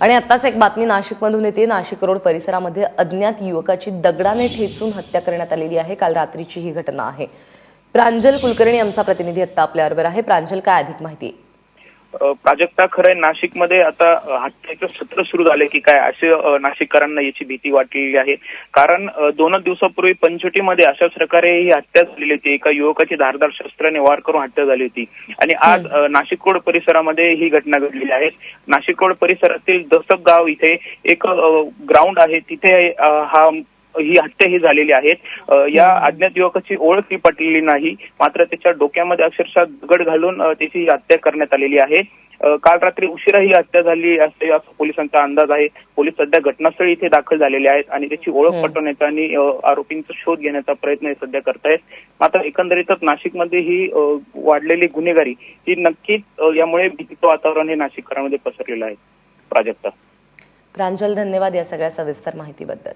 आणि आत्ताच एक बातमी नाशिकमधून येते. नाशिक रोड परिसरामध्ये अज्ञात युवकाची दगडाने ठेचून हत्या करण्यात आलेली आहे. काल रात्रीची ही घटना आहे. प्रांजल कुलकर्णी आमचा प्रतिनिधी आत्ता आपल्याबरोबर आहे. प्रांजल काय अधिक माहिती? आहे? प्राजक्ता खरंय नाशिकमध्ये आता हत्याचं सत्र सुरू झाले की काय असे नाशिककरांना याची भीती वाटलेली आहे. कारण दोनच दिवसापूर्वी पंचवटीमध्ये अशाच प्रकारे ही हत्या झालेली होती. एका युवकाची धारदार शस्त्राने वार करून हत्या झाली होती. आणि आज अ, नाशिक रोड परिसरामध्ये ही घटना घडलेली आहे. नाशिक रोड परिसरातील दसक गाव इथे एक ग्राउंड आहे. तिथे हा ही हत्या ही झालेली आहे या अज्ञात युवकाची ओळख ही पटलेली नाही. मात्र त्याच्या डोक्यामध्ये अक्षरशः दगड घालून त्याची ही हत्या करण्यात आलेली आहे. काल रात्री उशिरा ही हत्या झाली असे असा पोलिसांचा अंदाज आहे. पोलीस सध्या घटनास्थळी इथे दाखल झालेले आहेत आणि त्याची ओळख. पटवण्याचा आणि आरोपींचा शोध घेण्याचा प्रयत्न हे सध्या करतायत. मात्र एकंदरीतच नाशिकमध्ये ही वाढलेली गुन्हेगारी ही नक्कीच यामुळे भीतीचं वातावरण हे नाशिककरांमध्ये पसरलेलं आहे. प्राजक्ता. प्रांजल धन्यवाद या सगळ्या सविस्तर माहितीबद्दल.